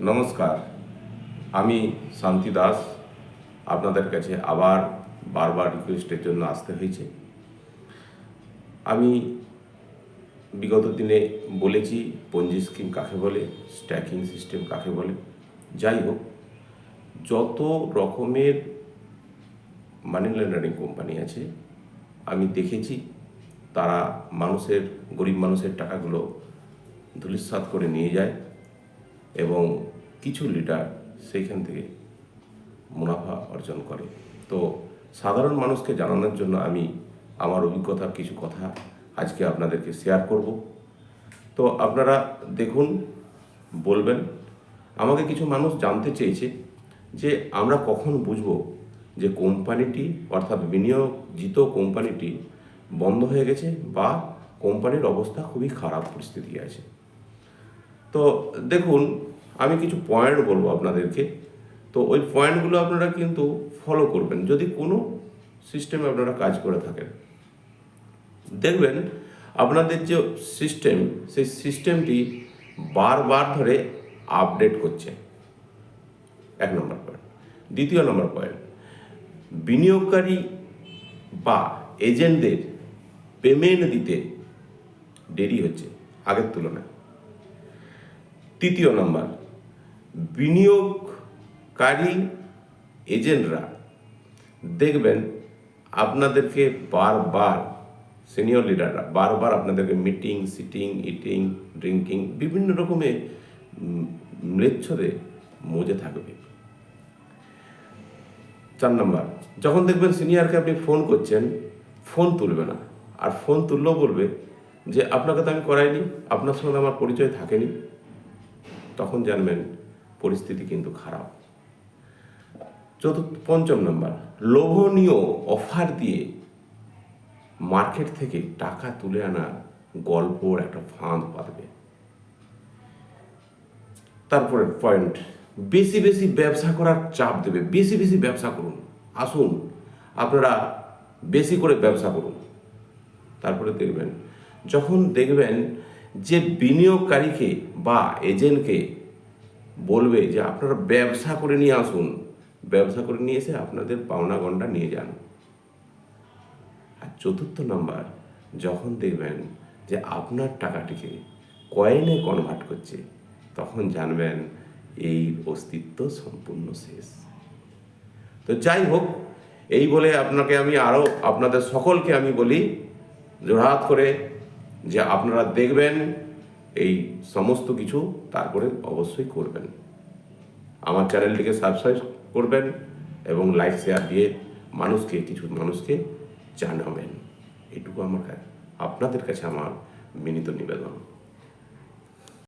নমস্কার, আমি শান্তি দাস। আপনাদের কাছে আবার বারবার রিকোয়েস্টের জন্য আসতে হয়েছে। আমি বিগত দিনে বলেছি পঞ্জি স্কিম কাকে বলে স্ট্যাকিং সিস্টেম কাকে বলে। যাই হোক, যত রকমের মানি লন্ডারিং কোম্পানি আছে, আমি দেখেছি, তারা মানুষের, গরিব মানুষের টাকাগুলো ধুলিস্বাদ করে নিয়ে যায়। এবং কিছু লিডার সেইখান থেকে মুনাফা অর্জন করে। তো সাধারণ মানুষকে জানানোর জন্য আমি আমার অভিজ্ঞতার কিছু কথা আজকে আপনাদেরকে শেয়ার করব। তো আপনারা দেখুন, বলবেন, আমাকে কিছু মানুষ জানতে চেয়েছে যে আমরা কখন বুঝব যে কোম্পানিটি অর্থাৎ বিনিয়োগজিত কোম্পানিটি বন্ধ হয়ে গেছে বা কোম্পানির অবস্থা খুবই খারাপ পরিস্থিতি আছে। তো দেখুন, আমি কিছু পয়েন্ট বলব আপনাদেরকে। তো ওই পয়েন্টগুলো আপনারা কিন্তু ফলো করবেন, যদি কোনো সিস্টেমে আপনারা কাজ করে থাকেন। দেখবেন, আপনাদের যে সিস্টেম সেই সিস্টেমটি বারবার ধরে আপডেট করছে। এক নম্বর পয়েন্ট দ্বিতীয় নম্বর পয়েন্ট বিনিয়োগকারী বা এজেন্টদের পেমেন্ট দিতে দেরি হচ্ছে আগের তুলনায়। তৃতীয় নম্বর বিনিয়োগকারী এজেন্টরা দেখবেন আপনাদেরকে বারবার সিনিয়র লিডাররা বারবার আপনাদেরকে মিটিং সিটিং ইটিং ড্রিঙ্কিং বিভিন্ন রকমের উম, ম্লেচ্ছদে মজে থাকবে। চার নম্বর যখন দেখবেন সিনিয়রকে আপনি ফোন করছেন ফোন তুলবে না। আর ফোন তুললেও বলবে যে আপনাকে তো আমি করাইনি আপনার সঙ্গে আমার পরিচয় থাকেনি। তখন জানবেন পরিস্থিতি কিন্তু খারাপ। চতুর্থ পঞ্চম নম্বর, লোভনীয় অফার দিয়ে মার্কেট থেকে টাকা তুলে আনার গল্পর একটা ফাঁদ পাতবে তারপরে পয়েন্ট বেশি বেশি ব্যবসা করার চাপ দেবে। বেশি বেশি ব্যবসা করুন। আসুন, আপনারা বেশি করে ব্যবসা করুন। তারপরে দেখবেন, যখন দেখবেন যে বিনিয়োগকারীকে বা এজেন্টকে বলবে যে আপনারা ব্যবসা করে নিয়ে আসুন, ব্যবসা করে নিয়ে এসে আপনাদের পাওনা গন্ডা নিয়ে যান। আর চতুর্থ নাম্বার, যখন দেখবেন যে আপনার টাকাটিকে কয়েনে কনভার্ট করছে, তখন জানবেন এই অস্তিত্ব সম্পূর্ণ শেষ। তো যাই হোক, এই বলে আপনাকে আমি আরও আপনাদের সকলকে আমি বলি জোড়হাত করে যে আপনারা দেখবেন এই সমস্ত কিছু তারপরে অবশ্যই করবেন। আমার চ্যানেলটিকে সাবস্ক্রাইব করবেন এবং লাইক শেয়ার দিয়ে মানুষকে, কিছু মানুষকে জানাবেন। এটুকু আমার আপনাদের কাছে আমার বিনীত নিবেদন।